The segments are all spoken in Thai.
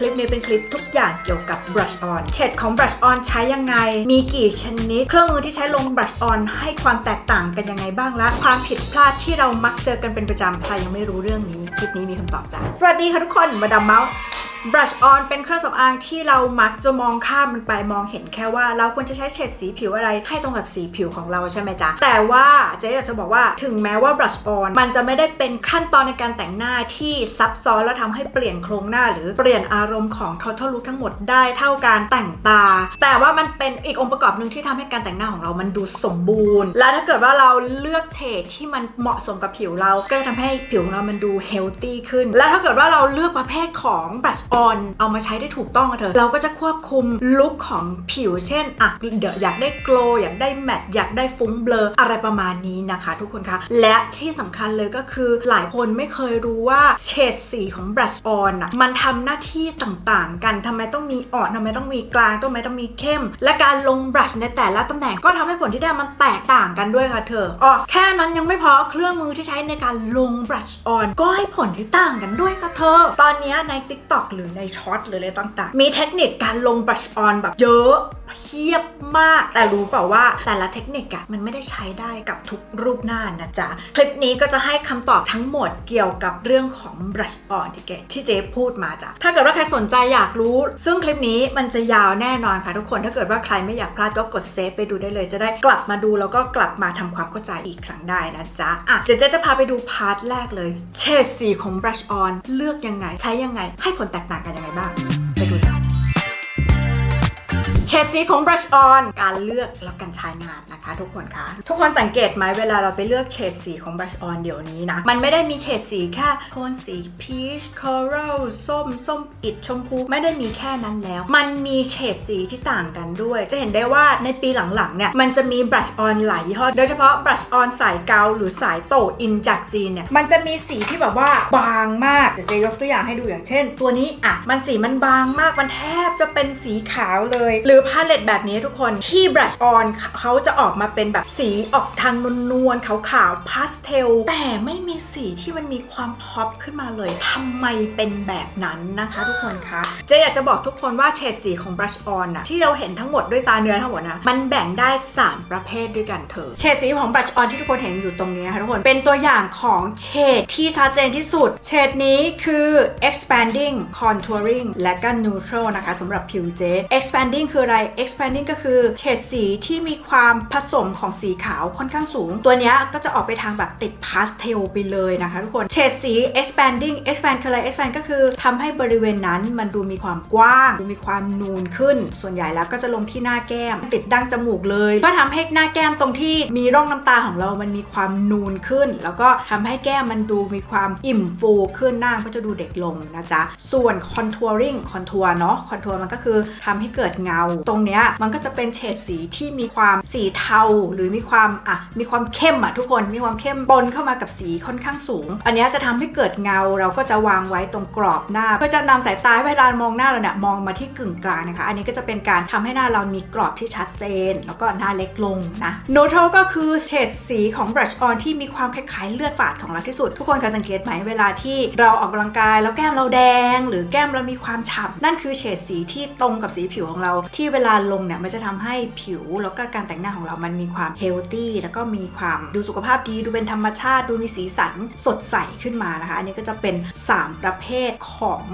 คลิปนี้เป็นคลิปทุกอย่างเกี่ยวกับ brush on เฉดของ brush on ใช้ยังไง มีกี่ชนิด เครื่องมือที่ใช้ลง brush on ให้ความแตกต่างกันยังไงบ้างและความผิดพลาดที่เรามักเจอกันเป็นประจำใครยังไม่รู้เรื่องนี้ คลิปนี้มีคำตอบจ้ะสวัสดีค่ะทุกคนมาดามเมาส์ brush on เป็นเครื่องสำอางที่เรามักจะมองข้ามมันไปมองเห็นแค่ว่าเราควรจะใช้เฉดสีผิวอะไรให้ตรงกับสีผิวของเราใช่ไหมจ๊ะ แต่ว่าเจ๊อยากจะบอกว่าถึงแม้ว่า brush on มันจะไม่ได้เป็นขั้นตอนในการแต่งหน้าที่ซับซ้อนแล้วทำให้เปลี่ยนโครงหน้า หรือเปลี่ยนอารมณ์ของ total look ทั้งหมดได้เท่าการแต่งตา แต่ว่ามันเป็นอีกองค์ประกอบหนึ่งที่ทำให้การแต่งหน้าของเรามันดูสมบูรณ์ และถ้าเกิดว่าเราเลือกเฉดที่มันเหมาะสมกับผิวเรา ก็จะทำให้ผิวของเรามันดูเฮลตี้ขึ้น และถ้าเกิดว่าเราเลือกประเภทของ brush on เอามาใช้ได้ถูกต้องกันเถอะเราก็จะควบคุมลุคของผิวเช่นอะเดี๋ยวอยากได้โกลอยากได้แมตต์อยากได้ฟุ้งเบลออะไรประมาณนี้นะคะ ทุกคนคะและที่สำคัญเลยก็คือหลายคนไม่เคยรู้ว่าเฉดสีของ brush on อะมันทำหน้าที่ต่างๆ กันทำไมต้องมีอ่อนทำไมต้องมีกลางทำไมต้องมีเข้ม และการลง brush ในแต่ละตำแหน่งก็ทำให้ผลที่ได้มันแตกต่างกันด้วยค่ะเธออ๋อแค่นั้นยังไม่พอเครื่องมือที่ใช้ในการลง brush on ก็ให้ผลที่ต่างกันด้วยค่ะเธอ ตอนนี้ใน TikTok หรือในช็อตหรืออะไรต่างๆ มีเทคนิคการลงบลัชออนแบบเยอะเพียบมาก แต่รู้เปล่าว่าแต่ละเทคนิคอะมันไม่ได้ใช้ได้กับทุกรูปหน้านะจ๊ะ คลิปนี้ก็จะให้คำตอบทั้งหมดเกี่ยวกับเรื่องของ brush on ที่เกที่เจ๊พูดมาจ้ะ ถ้าเกิดว่าใครสนใจอยากรู้ ซึ่งคลิปนี้มันจะยาวแน่นอนค่ะทุกคน ถ้าเกิดว่าใครไม่อยากพลาดก็กดเซฟไปดูได้เลย จะได้กลับมาดูแล้วก็กลับมาทำความเข้าใจอีกครั้งได้นะจ๊ะ อะเดี๋ยวเจ๊จะพาไปดูพาร์ทแรกเลย เฉดสีของ brush on เลือกยังไง ใช้ยังไง ให้ผลแตกต่างกันยังไงบ้าง ดสีของ brush on การเลือกและการใช้งานนะคะ ทุกคนคะทุกคนสังเกตไหมเวลาเราไปเลือกเฉดสีของ brush on เดี๋ยวนี้นะ มันไม่ได้มีเฉดสีแค่โทนสี peach coral ส้ม ส้มอิดชมพูไม่ได้มีแค่นั้นแล้ว มันมีเฉดสีที่ต่างกันด้วย จะเห็นได้ว่าในปีหลังๆเนี่ยมันจะมี brush on หลายยี่ห้อโดยเฉพาะ brush on สายเกาหรือสายโตอินจากจีนเนี่ยมันจะมีสีที่แบบว่าบางมากเดี๋ยวจะยกตัวอย่างให้ดูอย่างเช่น ตัวนี้อะมันสีมันบางมากมันแทบจะเป็นสีขาวเลย หรือพาเลตแบบนี้ทุกคนที่ brush on เขาจะออกมาเป็นแบบสีออกทางนวลๆขาวๆพาสเทลแต่ไม่มีสีที่มันมีความพอปขึ้นมาเลยทำไมเป็นแบบนั้นนะคะ ทุกคนคะเจะอยากจะบอกทุกคนว่าเฉดสีของ brush on อะที่เราเห็นทั้งหมดด้วยตาเนื้อทั้งหมดนะมันแบ่งได้ 3 ประเภทด้วยกันเถอะเฉดสีของ brush on ที่ทุกคนเห็นอยู่ตรงนี้นะคะทุกคนเป็นตัวอย่างของเฉดที่ชัดเจนที่สุดเฉดนี้คือ expanding contouring และก็ neutral นะคะสำหรับผิวเจ expanding คืออะไร expanding ก็คือเฉดสีที่มีความผสมของสีขาวค่อนข้างสูง ตัวนี้ก็จะออกไปทางแบบติดพาสเทลไปเลยนะคะทุกคนเฉดสี expanding expand คืออะไร expand ก็คือทำให้บริเวณนั้นมันดูมีความกว้าง ดูมีความนูนขึ้น ส่วนใหญ่แล้วก็จะลงที่หน้าแก้ม ติดดั้งจมูกเลย ก็ทำให้หน้าแก้มตรงที่มีร่องน้ำตาของเรามันมีความนูนขึ้น แล้วก็ทำให้แก้มมันดูมีความอิ่มฟูขึ้นหน้าก็จะดูเด็กลงนะจ๊ะส่วน contouring contour เนาะ contour มันก็คือทำให้เกิดเงาตรงเนี้ยมันก็จะเป็นเฉดสีที่มีความสีเทาหรือมีความอะมีความเข้มอะทุกคนมีความเข้มปนเข้ามากับสีค่อนข้างสูง อันนี้จะทำให้เกิดเงาเราก็จะวางไว้ตรงกรอบหน้าเพื่อจะนำสายตาให้เวลามองหน้าเราเนี่ยมองมาที่กึ่งกลางนะคะ อันนี้ก็จะเป็นการทำให้หน้าเรามีกรอบที่ชัดเจน แล้วก็หน้าเล็กลงนะ neutral ก็คือเฉดสีของ brush on ที่มีความคล้ายๆเลือดฝาดของเราที่สุด ทุกคนเคยสังเกตไหมเวลาที่เราออกกำลังกายแล้วแก้มเราแดง หรือแก้มเรามีความฉ่ำนั่นคือเฉดสีที่ตรงกับสีผิวของเราที่เวลาลงเนี่ยมันจะทำให้ผิวแล้วก็การแต่งหน้าของเรามันมีความเฮลตี้แล้วก็มีความดูสุขภาพดีดูเป็นธรรมชาติดูมีสีสันสดใสขึ้นมานะคะ อันนี้ก็จะเป็น 3 ประเภทของ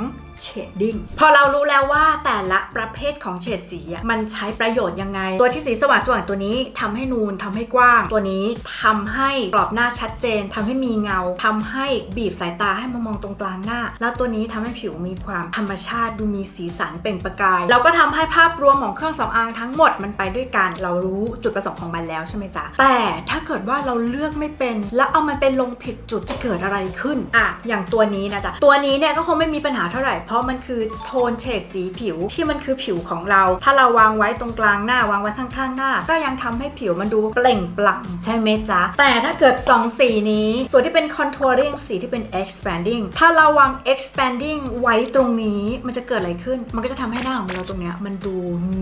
เฉดดิ้งพอเรารู้แล้วว่าแต่ละประเภทของเฉดสีมันใช้ประโยชน์ยังไง ตัวที่สีสว่างสว่างตัวนี้ทำให้นูนทำให้กว้าง ตัวนี้ทำให้กรอบหน้าชัดเจนทำให้มีเงาทำให้บีบสายตาให้มามองตรงกลางหน้า แล้วตัวนี้ทำให้ผิวมีความธรรมชาติดูมีสีสันเปล่งประกาย แล้วก็ทำให้ภาพรวมของเครื่องสำอางทั้งหมดมันไปด้วยกัน เรารู้จุดประสงค์ของมันแล้วใช่ไหมจ๊ะ แต่ถ้าเกิดว่าเราเลือกไม่เป็น แล้วเอามันไปลงผิดจุดจะเกิดอะไรขึ้นอะอย่างตัวนี้นะจ๊ะ ตัวนี้เนี่ยก็คงไม่มีปัญหาเท่าไหร่ เพราะมันคือโทนเฉดสีผิวที่มันคือผิวของเรา ถ้าเราวางไว้ตรงกลางหน้าวางไว้ข้างๆหน้า ก็ยังทำให้ผิวมันดูเปล่งปลั่งใช่ไหมจ๊ะ แต่ถ้าเกิด 2 สีนี้ ส่วนที่เป็น contouring สีที่เป็น expanding ถ้าเราวาง expanding ไว้ตรงนี้มันจะเกิดอะไรขึ้น มันก็จะทำให้หน้าของเราตรงเนี้ยมันดู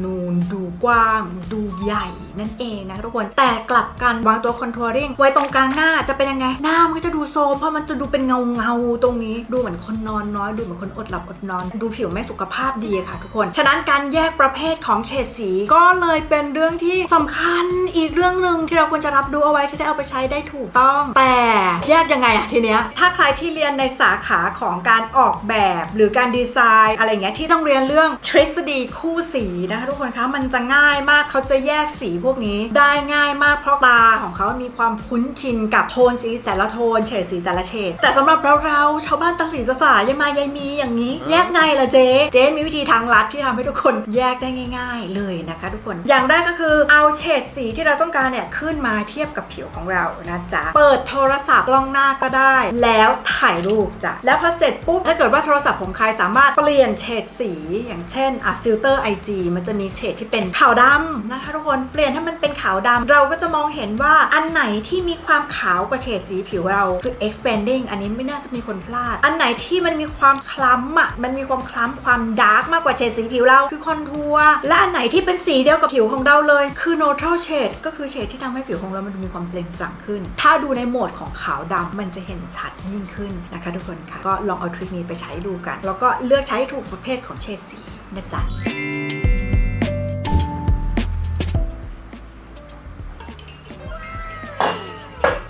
นูน ดูกว้าง ดูใหญ่นั่นเองนะทุกคน แต่กลับกันวางตัวคอนทัวริงไว้ตรงกลางหน้าจะเป็นยังไง หน้ามันก็จะดูโซมเพราะมันจะดูเป็นเงาเงาๆตรงนี้ ดูเหมือนคนนอนน้อย ดูเหมือนคนอดหลับอดนอน ดูผิวไม่สุขภาพดีค่ะทุกคน ฉะนั้นการแยกประเภทของเฉดสีก็เลยเป็นเรื่องที่สำคัญอีกเรื่องหนึ่งที่เราควรจะรับดูเอาไว้จะได้เอาไปใช้ได้ถูกต้อง แต่แยกยังไงอะทีเนี้ยถ้าใครที่เรียนในสาขาของการออกแบบ หรือการดีไซน์อะไรเงี้ยที่ต้องเรียนเรื่องทฤษฎีคู่สีนะคะทุกคนคะมันจะง่ายมากเขาจะแยกสีพวกนี้ได้ง่ายมากเพราะตาของเขามีความคุ้นชินกับโทนสีแต่ละโทนเฉดสีแต่ละเฉดแต่สำหรับเราเราๆชาวบ้านตาสีตาสายยายมายายมีอย่างนี้ แยกไงล่ะเจ๊เจ๊มีวิธีทางลัดที่ทำให้ทุกคนแยกได้ง่าย ๆ เลยนะคะ ทุกคนอย่างแรกก็คือเอาเฉดสีที่เราต้องการเนี่ยขึ้นมาเทียบกับผิวของเรานะจ๊ะเปิดโทรศัพท์กล้องหน้าก็ได้ แล้วถ่ายรูปจ้ะแล้วพอเสร็จปุ๊บถ้าเกิดว่าโทรศัพท์ของใครสามารถเปลี่ยนเฉดสีอย่างเช่นอะฟิลเตอร์ IG มันจะมีเฉดที่เป็นขาวดำนะคะทุกคนเปลี่ยนให้มันเป็นขาวดำเราก็จะมองเห็นว่าอันไหนที่มีความขาวกว่าเฉดสีผิวเราคือ expanding อันนี้ไม่น่าจะมีคนพลาด อันไหนที่มันมีความคล้ำอะมันมีความคล้ำความดาร์กมากกว่าเฉดสีผิวเราคือคอนทัวร์และอันไหนที่เป็นสีเดียวกับผิวของเราเลย คือ neutral shade ก็คือเฉดที่ทำให้ผิวของเรามันดูมีความเปล่งปลั่งขึ้น ถ้าดูในโหมดของขาวดำมันจะเห็นชัดยิ่งขึ้นนะคะทุกคนค่ะก็ลองเอาทริคนี้ไปใช้ดูกัน แล้วก็เลือกใช้ถูกประเภทของเฉดสีนะจ๊ะ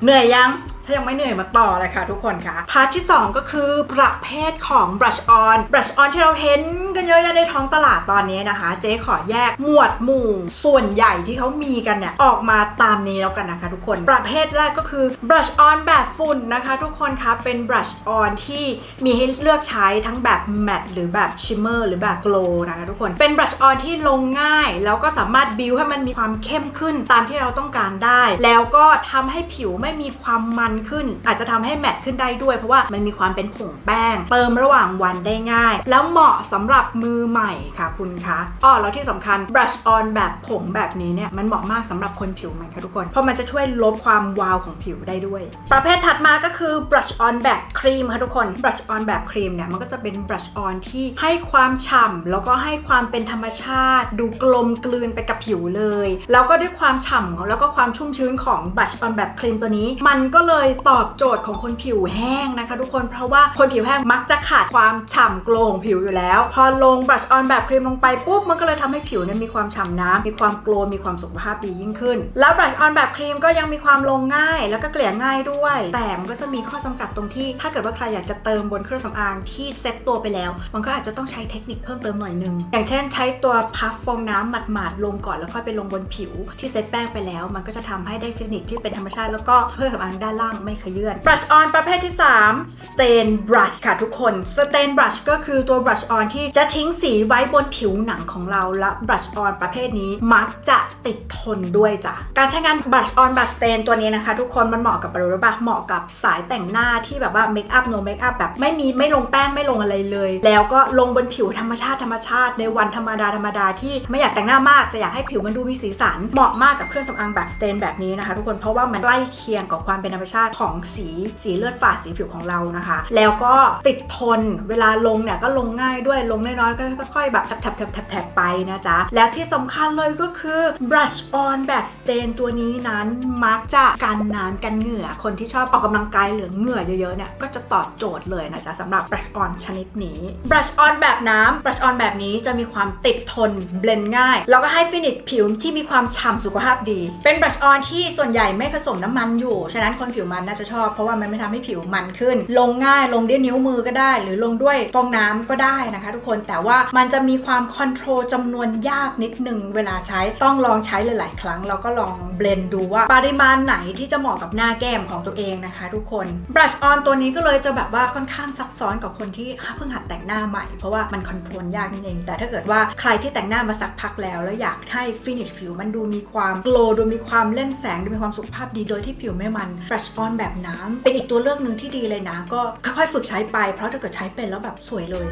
เหนื่อยยัง ถ้ายังไม่เหนื่อยมาต่อเลยค่ะทุกคนค่ะพาร์ทที่ 2 ก็คือประเภทของ brush on brush on ที่เราเห็นกันเยอะแยะในท้องตลาดตอนนี้นะคะ เจ๊ขอแยกหมวดหมู่ส่วนใหญ่ที่เขามีกันเนี่ย ออกมาตามนี้แล้วกันนะคะทุกคน ประเภทแรกก็คือ brush on แบบฝุ่นนะคะ ทุกคนคะเป็น brush on ที่มีให้เลือกใช้ทั้งแบบ matte หรือแบบ shimmer หรือแบบ glow นะคะทุกคนเป็น brush on ที่ลงง่าย แล้วก็สามารถบิวให้มันมีความเข้มขึ้นตามที่เราต้องการได้ แล้วก็ทำให้ผิวไม่มีความมันขึ้น อาจจะทำให้แมตต์ขึ้นได้ด้วย เพราะว่ามันมีความเป็นผงแป้ง เติมระหว่างวันได้ง่าย แล้วเหมาะสำหรับมือใหม่ค่ะคุณคะอ้อแล้วที่สำคัญ brush on แบบผงแบบนี้เนี่ยมันเหมาะมากสำหรับคนผิวใหม่ค่ะทุกคน เพราะมันจะช่วยลบความวาวของผิวได้ด้วย ประเภทถัดมาก็คือ brush on แบบครีมค่ะทุกคน brush on แบบครีมเนี่ยมันก็จะเป็น brush on ที่ให้ความฉ่ำแล้วก็ให้ความเป็นธรรมชาติ ดูกลมกลืนไปกับผิวเลย แล้วก็ด้วยความฉ่ำแล้วก็ความชุ่มชื้นของ brush on แบบครีมตัวนี้ มันก็เลยตอบโจทย์ของคนผิวแห้งนะคะ ทุกคนเพราะว่าคนผิวแห้งมักจะขาดความฉ่ำโกลงผิวอยู่แล้ว พอลง brush on แบบครีมลงไปปุ๊บมันก็เลยทำให้ผิวเนี่ยมีความฉ่ำน้ำมีความโกลมีความสุขภาพดียิ่งขึ้น แล้ว brush on แบบครีมก็ยังมีความลงง่าย แล้วก็เกลี่ยง่ายด้วย แต่มันก็จะมีข้อจำกัดตรงที่ ถ้าเกิดว่าใครอยากจะเติมบนเครื่องสำอางที่เซ็ตตัวไปแล้ว มันก็อาจจะต้องใช้เทคนิคเพิ่มเติมหน่อยนึงอย่างเช่น ใช้ตัวพัฟฟองน้ำหมาดๆลงก่อนแล้วค่อยไปลงบนผิว ที่เซ็ตแป้งไปแล้ว มันก็จะทำให้ได้ฟินิชที่เป็นธรรมชาติแล้วก็เครื่อสำอางด้านล่างไม่ขยื่น brush on ประเภทที่ 3 stain brush ค่ะทุกคน stain brush ก็คือตัว brush on ที่จะทิ้งสีไว้บนผิวหนังของเราและ brush on ประเภทนี้มักจะติดทนด้วยจ้ะ การใช้งาน brush on แบบ stain ตัวนี้นะคะ ทุกคนมันเหมาะกับอะไรรู้ปะเหมาะกับสายแต่งหน้าที่แบบว่า make up no make up แบบไม่มีไม่ลงแป้งไม่ลงอะไรเลย แล้วก็ลงบนผิวธรรมชาติธรรมชาติในวันธรรมดาธรรมดาที่ไม่อยากแต่งหน้ามากแต่อยากให้ผิวมันดูมีสีสัน เหมาะมากกับเครื่องสำอางแบบ stain แบบนี้นะคะ ทุกคนเพราะว่ามันใกล้เคียงกับความเป็นธรรมชาติของสีสีเลือดฝาดสีผิวของเรานะคะ แล้วก็ติดทนเวลาลงเนี่ยก็ลงง่ายด้วยลงน้อยๆก็ค่อยๆแบบแถบๆๆๆไปนะจ๊ะ แล้วที่สำคัญเลยก็คือ brush on แบบ stain ตัวนี้นั้นมักจะกันน้ำกันเหงื่อ คนที่ชอบออกกำลังกายหลือเหงื่อเยอะๆเนี่ยก็จะตอบโจทย์เลยนะจ๊ะสำหรับ brush on ชนิดนี้ brush on แบบน้ำ brush on แบบนี้จะมีความติดทนเบลนง่าย แล้วก็ให้ฟินิชผิวที่มีความฉ่ำสุขภาพดี เป็น brush on ที่ส่วนใหญ่ไม่ผสมน้ำมันอยู่ ฉะนั้นคนผิวมันน่าจะชอบ เพราะว่ามันไม่ทำให้ผิวมันขึ้น ลงง่ายลงด้วยนิ้วมือก็ได้ หรือลงด้วยฟองน้ำก็ได้นะคะ ทุกคนแต่ว่ามันจะมีความคอนโทรลจำนวนยากนิดนึงเวลาใช้ต้องลองใช้หลาย ๆ ครั้งแล้วก็ลองเบลนดูว่าปริมาณไหนที่จะเหมาะกับหน้าแก้มของตัวเองนะคะ ทุกคน brush on ตัวนี้ก็เลยจะแบบว่าค่อนข้างซับซ้อนกับคนที่เพิ่งหัดแต่งหน้าใหม่เพราะว่ามันคอนโทรลยากนิดนึงแต่ถ้าเกิดว่าใครที่แต่งหน้ามาสักพักแล้ว แล้วอยากให้ฟินิชผิวมันดูมีความโกลดูมีความเล่นแสงดูมีความสุขภาพดีโดยที่ผิวไม่มันคอนแบบน้ำเป็นอีกตัวเลือกหนึ่งที่ดีเลยนะ ก็ค่อยๆฝึกใช้ไปเพราะถ้าเกิดใช้เป็นแล้วแบบสวยเลย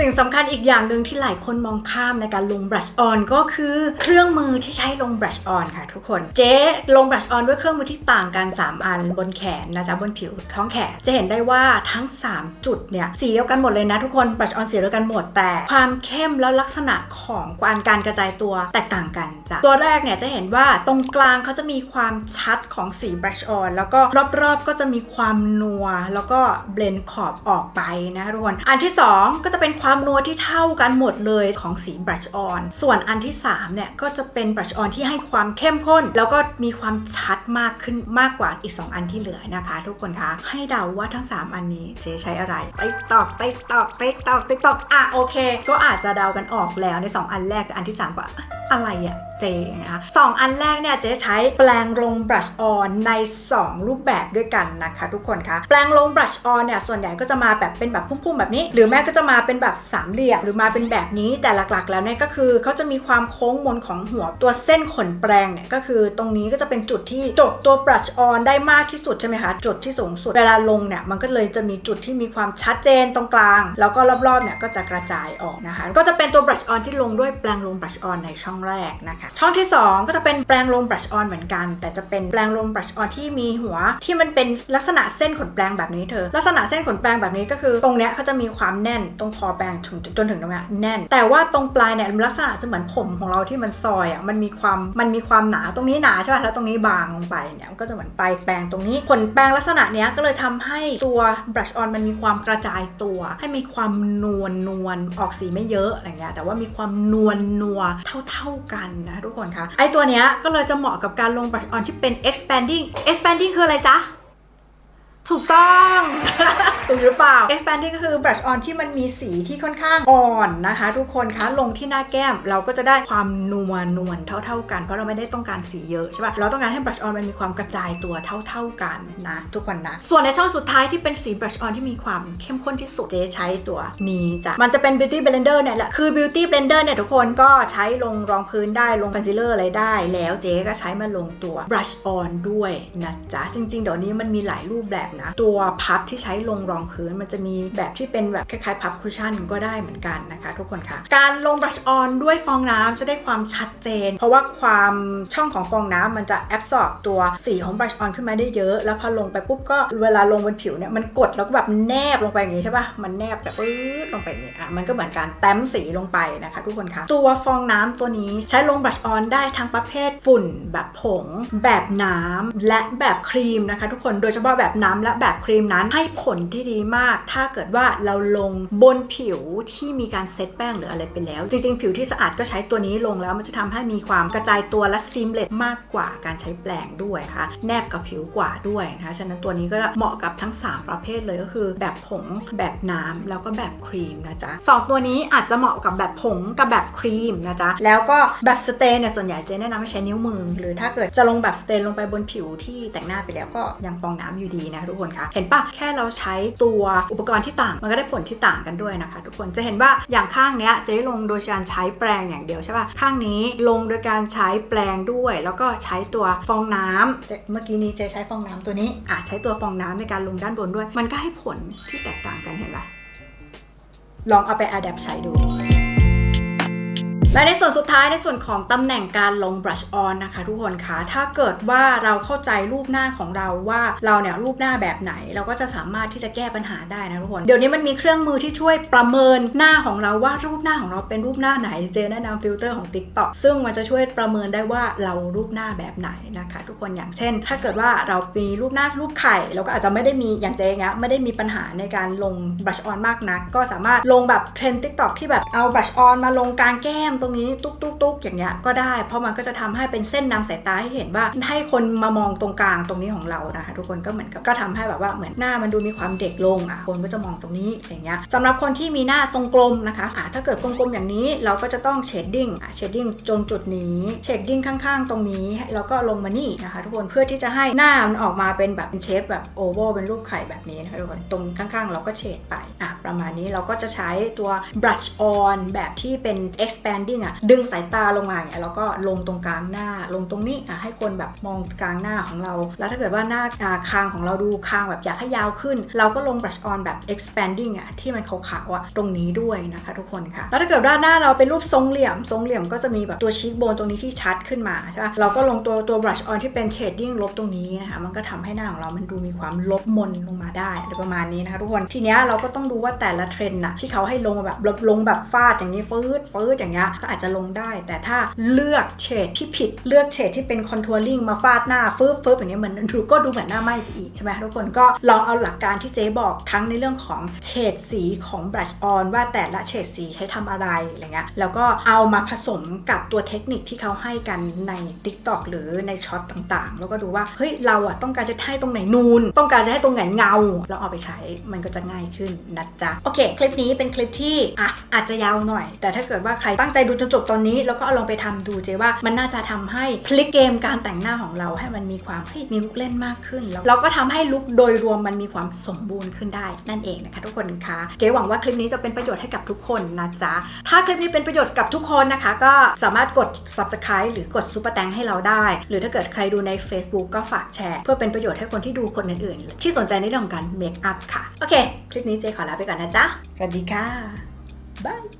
สิ่งสำคัญอีกอย่างหนึ่งที่หลายคนมองข้ามในการลง brush on ก็คือเครื่องมือที่ใช้ลง brush on ค่ะทุกคน เจ๊ลง brush on ด้วยเครื่องมือที่ต่างกัน 3 อันบนแขนนะจ๊ะบนผิวท้องแขน จะเห็นได้ว่าทั้ง 3 จุดเนี่ยสีเดียวกันหมดเลยนะทุกคน brush on สีเดียวกันหมด แต่ความเข้มแล้วลักษณะของการการกระจายตัวแตกต่างกันจ้ะตัวแรกเนี่ยจะเห็นว่าตรงกลางเขาจะมีความชัดของสี brush on แล้วก็รอบๆก็จะมีความนัว แล้วก็เบลนขอบออกไปนะทุกคนอันที่ 2 ก็จะเป็นความนัวที่เท่ากันหมดเลยของสีบรัชออนส่วนอันที่3เนี่ยก็จะเป็นบรัชออนที่ให้ความเข้มข้น แล้วก็มีความชัดมากขึ้นมากกว่าอีก 2 อันที่เหลือนะคะ ทุกคนคะให้เดาว่าทั้ง 3 อันนี้เจ๊ใช้อะไรติ๊กตอกติ๊กตอกติ๊กตอกติ๊กตอกอะโอเค ก็อาจจะเดากันออกแล้วใน 2 อันแรกแต่อันที่ 3 ก็อะอะไรอะ เจนะคะสองอันแรกเนี่ยเจ๊ใช้แปลงลง brush on ใน 2 รูปแบบด้วยกันนะคะทุกคนคะแปลงลง brush on เนี่ยส่วนใหญ่ก็จะมาแบบเป็นแบบพุ่มๆแบบนี้ หรือแม่ก็จะมาเป็นแบบสามเหลี่ยมหรือมาเป็นแบบนี้แต่หลักๆ แล้วเนี่ยก็คือเขาจะมีความโค้งมนของหัวตัวเส้นขนแปลงเนี่ยก็คือตรงนี้ก็จะเป็นจุดที่จดตัว brush on ได้มากที่สุดใช่ไหมคะจุดที่สูงสุดเวลาลงเนี่ยมันก็เลยจะมีจุดที่มีความชัดเจนตรงกลาง แล้วก็รอบๆเนี่ยก็จะกระจายออกนะคะก็จะเป็นตัว brush on ที่ลงด้วยแปลงลง brush on ในช่องแรกนะคะช่องที่ 2 ก็จะเป็นแปลงลง brush on เหมือนกัน แต่จะเป็นแปลงลง brush on ที่มีหัว ที่มันเป็นลักษณะเส้นขนแปลงแบบนี้เธอ ลักษณะเส้นขนแปลงแบบนี้ก็คือ ตรงเนี้ยเขาจะมีความแน่นตรงคอแปลงถึงจนถึงตรงเนี้ยแน่น แต่ว่าตรงปลายเนี่ยลักษณะจะเหมือนผมของเราที่มันซอยอะมันมีความมันมีความหนาตรงนี้หนาใช่ป่ะแล้วตรงนี้บางลงไปเนี่ยมันก็จะเหมือนปลายแปลงตรงนี้ขนแปลงลักษณะเนี้ยก็เลยทำให้ตัว brush on มันมีความกระจายตัว ให้มีความนวลนวลออกสีไม่เยอะอะไรเงี้ยแต่ว่ามีความนวลนัวเท่า ๆกันนะทุกคนคะไอตัวเนี้ยก็เลยจะเหมาะกับการลงบัตรออนที่เป็น expanding expanding คืออะไรจ๊ะ ถูกต้อง ถูกหรือเปล่า expanding ก็คือ brush on ที่มันมีสีที่ค่อนข้างอ่อนนะคะ ทุกคนคะลงที่หน้าแก้ม เราก็จะได้ความนัวนวลเท่า ๆ กัน เพราะเราไม่ได้ต้องการสีเยอะใช่ปะเราต้องการให้ brush on มันมีความกระจายตัวเท่า ๆกันนะ ทุกคนนะ ส่วนในช่องสุดท้ายที่เป็นสี brush on ที่มีความเข้มข้นที่สุดเจ๊ใช้ตัวนี้จ้ะมันจะเป็น beauty blender เนี่ยแหละคือ beauty blender เนี่ยทุกคนก็ใช้ลงรองพื้นได้ลง concealer อะไรได้ แล้วเจ๊ก็ใช้มาลงตัว brush on ด้วยนะจ๊ะจริง ๆ เดี๋ยวนี้มันมีหลายรูปแบบนะ ตัวพับที่ใช้ลงรองพื้นมันจะมีแบบที่เป็นแบบคล้ายๆพับคุชชั่นก็ได้เหมือนกันนะคะทุกคนคะการลง brush on ด้วยฟองน้ำจะได้ความชัดเจน เพราะว่าความช่องของฟองน้ำมันจะ absorb ตัวสีของ brush on ขึ้นมาได้เยอะ แล้วพอลงไปปุ๊บก็เวลาลงบนผิวเนี่ยมันกดแล้วก็แบบแนบลงไปอย่างงี้ใช่ปะมันแนบแบบปื๊ดลงไปอย่างงี้อะมันก็เหมือนการแต้มสีลงไปนะคะทุกคนคะตัวฟองน้ำตัวนี้ใช้ลง brush on ได้ทั้งประเภทฝุ่นแบบผง แบบน้ำและแบบครีมนะคะ ทุกคนโดยเฉพาะแบบน้ำและแบบครีมนั้นให้ผลที่ดีมาก ถ้าเกิดว่าเราลงบนผิวที่มีการเซตแป้งหรืออะไรไปแล้ว จริงๆ ผิวที่สะอาดก็ใช้ตัวนี้ลงแล้วมันจะทำให้มีความกระจายตัวและซิมเลตมากกว่าการใช้แปรงด้วยนะคะแนบกับผิวกว่าด้วยนะคะฉะนั้นตัวนี้ก็จะเหมาะกับทั้ง 3 ประเภทเลยก็คือ แบบผงแบบน้ำแล้วก็แบบครีมนะจ๊ะสองตัวนี้อาจจะเหมาะกับแบบผงกับแบบครีมนะจ๊ะแล้วก็แบบสเตนเนี่ยส่วนใหญ่เจ๊แนะนำให้ใช้นิ้วมือ หรือถ้าเกิดจะลงแบบสเตนลงไปบนผิวที่แต่งหน้าไปแล้วก็ยังฟองน้ำอยู่ดีนะทุกคนคะเห็นปะแค่เราใช้ตัวอุปกรณ์ที่ต่าง มันก็ได้ผลที่ต่างกันด้วยนะคะ ทุกคนจะเห็นว่าอย่างข้างเนี้ยเจ๊ลงโดยการใช้แปรงอย่างเดียวใช่ปะข้างนี้ลงโดยการใช้แปรงด้วย แล้วก็ใช้ตัวฟองน้ำแต่เมื่อกี้นี้เจ๊ใช้ฟองน้ำตัวนี้อะใช้ตัวฟองน้ำในการลงด้านบนด้วย มันก็ให้ผลที่แตกต่างกันเห็นปะลองเอาไปอัดแอปใช้ดู และในส่วนสุดท้ายในส่วนของตำแหน่งการลง brush on นะคะทุกคนคะถ้าเกิดว่าเราเข้าใจรูปหน้าของเราว่าเราเนี่ยรูปหน้าแบบไหน เราก็จะสามารถที่จะแก้ปัญหาได้นะทุกคน เดี๋ยวนี้มันมีเครื่องมือที่ช่วยประเมินหน้าของเราว่ารูปหน้าของเราเป็นรูปหน้าไหนเจแนะนำฟิลเตอร์ของ TikTok ซึ่งมันจะช่วยประเมินได้ว่าเรารูปหน้าแบบไหนนะคะ ทุกคนอย่างเช่น ถ้าเกิดว่าเรามีรูปหน้ารูปไข่เราก็อาจจะไม่ได้มีอย่างเจเงี้ยไม่ได้มีปัญหาในการลง brush on มากนัก ก็สามารถลงแบบเทรนด์ TikTok ที่แบบเอา brush on มาลงกลางแก้มตรงนี้ตุ๊กตุ๊กตุ๊กอย่างเงี้ยก็ได้ เพราะมันก็จะทำให้เป็นเส้นนำสายตาให้เห็นว่าให้คนมามองตรงกลางตรงนี้ของเรานะคะทุกคนก็เหมือนกับก็ทำให้แบบว่าเหมือนหน้ามันดูมีความเด็กลงอะคนก็จะมองตรงนี้อย่างเงี้ยสำหรับคนที่มีหน้าทรงกลมนะคะอะถ้าเกิดกลมๆอย่างนี้เราก็จะต้องเชดดิ้งอะเชดดิ้งจนจุดนี้เชดดิ้งข้างๆ ตรงนี้แล้วก็ลงมานี่นะคะ ทุกคนเพื่อที่จะให้หน้ามันออกมาเป็นแบบเป็นเชฟแบบโอเวอร์เป็นรูปไข่แบบนี้นะคะทุกคนตรงข้างๆ เราก็เชดไปอะประมาณนี้เราก็จะใช้ตัว brush on แบบที่เป็น expand ending อะดึงสายตาลงมาอย่างเงี้ยแล้วก็ลงตรงกลางหน้า ลงตรงนี้อะให้คนแบบมองกลางหน้าของเรา แล้วถ้าเกิดว่าหน้าอ่าคางของเราดูคางแบบอยากให้ยาวขึ้น เราก็ลง brush on แบบ expanding อะที่มันขาวๆอะตรงนี้ด้วยนะคะทุกคนค่ะ แล้วถ้าเกิดว่าหน้าเราเป็นรูปทรงเหลี่ยม ทรงเหลี่ยมก็จะมีแบบตัวชีกโบนตรงนี้ที่ชัดขึ้นมาใช่ปะเราก็ลงตัวตัว brush on ที่เป็น shading ลบตรงนี้นะคะมันก็ทำให้หน้าของเรามันดูมีความลบมนลงมาได้อะไรประมาณนี้นะคะทุกคนทีเนี้ยเราก็ต้องดูว่าแต่ละเทรนด์น่ะที่เขาให้ลงแบบลบลงแบบฟาดอย่างนี้ฟืดฟืดอย่างเงี้ยก็อาจจะลงได้ แต่ถ้าเลือกเฉดที่ผิดเลือกเฉดที่เป็น contouring มาฟาดหน้าฟืบฟืบอย่างเงี้ยเหมือนดูก็ดูเหมือนหน้าไหม้ไปอีกใช่ไหมทุกคนก็ลองเอาหลักการที่เจ๊บอกทั้งในเรื่องของเฉดสีของ brush on ว่าแต่ละเฉดสีใช้ทำอะไรอะไรเงี้ยแล้วก็เอามาผสมกับตัวเทคนิคที่เขาให้กันใน TikTok หรือในช็อตต่างๆ แล้วก็ดูว่าเฮ้ยเราอะต้องการจะให้ตรงไหนนูน ต้องการจะให้ตรงไหนเงาแล้วเอาไปใช้มันก็จะง่ายขึ้นนะจ๊ะโอเค คลิปนี้เป็นคลิปที่อะอาจจะยาวหน่อย แต่ถ้าเกิดว่าใครตั้งใจดูจนจบตอนนี้แล้วก็เอาลองไปทำดูเจ๊ว่ามันน่าจะทำให้พลิกเกมการแต่งหน้าของเราให้มันมีความเฮ้ยมีลุกเล่นมากขึ้นแล้วเราก็ทำให้ลุกโดยรวมมันมีความสมบูรณ์ขึ้นได้นั่นเองนะคะทุกคนคะเจ๊หวังว่าคลิปนี้จะเป็นประโยชน์ให้กับทุกคนนะจ๊ะถ้าคลิปนี้เป็นประโยชน์กับทุกคนนะคะ ก็สามารถกด subscribe หรือกดซุปเปอร์แตงให้เราได้ หรือถ้าเกิดใครดูใน Facebook ก็ฝากแชร์ เพื่อเป็นประโยชน์ให้คนที่ดูคนอื่นๆที่สนใจในเรื่องของการเมคอัพค่ะ โอเค คลิปนี้เจขอลาไปก่อนนะจ๊ะ สวัสดีค่ะบาย